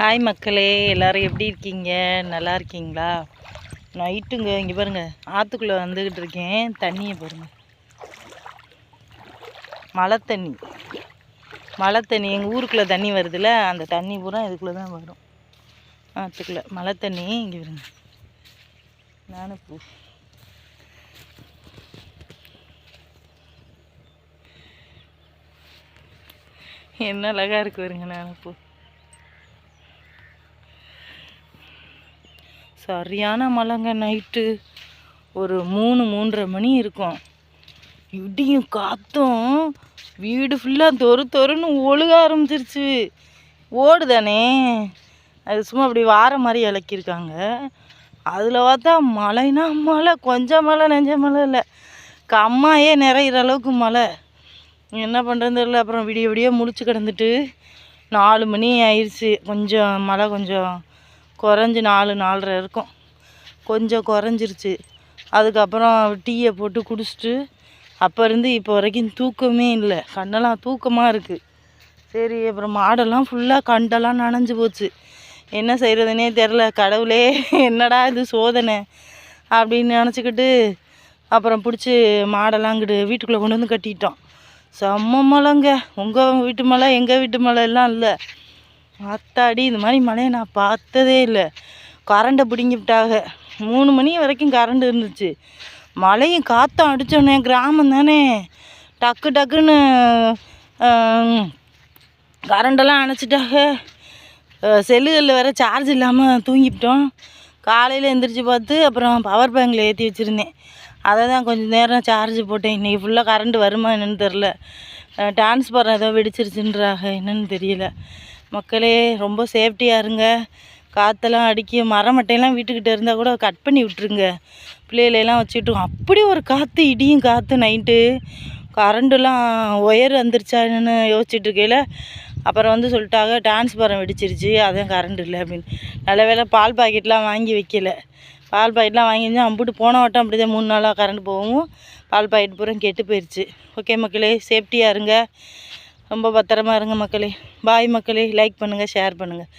Hi மக்களே. எல்லோரும் எப்படி இருக்கீங்க? நல்லா இருக்கீங்களா? நைட்டுங்க இங்கே பாருங்கள் ஆற்றுக்குள்ளே வந்துக்கிட்டு இருக்கேன். தண்ணியை பாருங்கள் மழை தண்ணி. மழை தண்ணி. எங்கள் ஊருக்குள்ளே தண்ணி வருதுல்ல அந்த தண்ணி பூரா இதுக்குள்ளே தான் வரும். ஆற்றுக்குள்ளே மழை தண்ணி இங்கே வருங்க நானும் பூ. என்ன அழகாக இருக்கு வருங்க நானும் பூ. சரியான மழைங்க நைட்டு. ஒரு மூணு மூன்றரை மணி இருக்கும். இடியும் காற்றும் வீடு ஃபுல்லாக தொறு தொறுன்னு ஒழுக ஆரம்பிச்சிருச்சு. ஓடுதானே? அது சும்மா அப்படி வார மாதிரி இலக்கியிருக்காங்க. அதில் பார்த்தா மழைனா மழை கொஞ்சம் மழை நெஞ்ச மழை இல்லை. கம்மாயே நிறையிற அளவுக்கு மழை. என்ன பண்ணுறது தெரியல. அப்புறம் விடிய விடிய முழிச்சு கிடந்துட்டு நாலு மணி ஆயிடுச்சு கொஞ்சம் மழை கொஞ்சம் குறைஞ்சி நாலு நாலரை இருக்கும். கொஞ்சம் குறைஞ்சிருச்சு. அதுக்கப்புறம் டீயை போட்டு குடிச்சிட்டு அப்போ இருந்து இப்போ வரைக்கும் தூக்கமே இல்லை. கண்ணெல்லாம் தூக்கமாக இருக்குது சரி அப்புறம் மாடெல்லாம் ஃபுல்லாக கண்டெல்லாம் நனைஞ்சு போச்சு. என்ன செய்கிறதுனே தெரில கடவுளே என்னடா இது சோதனை? அப்படின்னு நினச்சிக்கிட்டு அப்புறம் பிடிச்சி மாடெல்லாம் இங்கிட்டு வீட்டுக்குள்ளே கொண்டு வந்து கட்டிட்டோம். செம்ம மலைங்க உங்கள் வீட்டு மலை எங்கள் வீட்டு மலை எல்லாம் இல்லை. அத்தாடி இந்த மாதிரி மழையை நான் பார்த்ததே இல்லை. கரண்டை பிடிங்கிவிட்டாங்க மூணு மணி வரைக்கும் கரண்ட் இருந்துச்சு. மழையும் காற்றும் அடித்தோடனே கிராமம் தானே. டக்கு டக்குன்னு கரண்டெல்லாம் அணைச்சிட்டாங்க செல்லுகளில் வேறு சார்ஜ் இல்லாமல் தூங்கிவிட்டோம். காலையில் எந்திரிச்சு பார்த்து அப்புறம் பவர் பேங்கில் ஏற்றி வச்சுருந்தேன். அதை தான் கொஞ்சம் நேரம் சார்ஜ் போட்டேன். இன்றைக்கி ஃபுல்லாக கரண்ட் வருமா என்னென்னு தெரில டிரான்ஸ்ஃபாரம் ஏதோ வெடிச்சிருச்சுன்றாங்க. என்னன்னு தெரியல. மக்களே ரொம்ப சேஃப்டியாக இருங்க. காற்றெல்லாம் அடிக்க மரம் மட்டையெல்லாம் வீட்டுக்கிட்ட இருந்தால் கூட கட் பண்ணி விட்ருங்க பிள்ளைகளெல்லாம் வச்சுட்டு அப்படி ஒரு காற்று இடியும் காற்று நைட்டு கரண்ட்டுலாம் ஒயர் வந்துருச்சா என்னன்னு யோசிச்சுட்டு இருக்கையில் அப்புறம் வந்து சொல்லிட்டாங்க டிரான்ஸ்ஃபாரம் வெடிச்சிருச்சு அதான் கரண்ட் இல்லை அப்படின்னு. நல்ல வேளை பால் பாக்கெட்லாம் வாங்கி வைக்கல. பால் பாக்கெட்லாம் வாங்கி இருந்தால் அம்பிட்டு போன வட்டம் அப்படி தான் மூணு நாளாக கரண்ட் போகும். பால் பாக்கெட் பூரா கெட்டு போயிடுச்சு ஓகே மக்களே சேஃப்டியாக இருங்க. ரொம்ப பத்திரமா இருங்க மக்களே. பாய் மக்களே. லைக் பண்ணுங்கள் ஷேர் பண்ணுங்கள்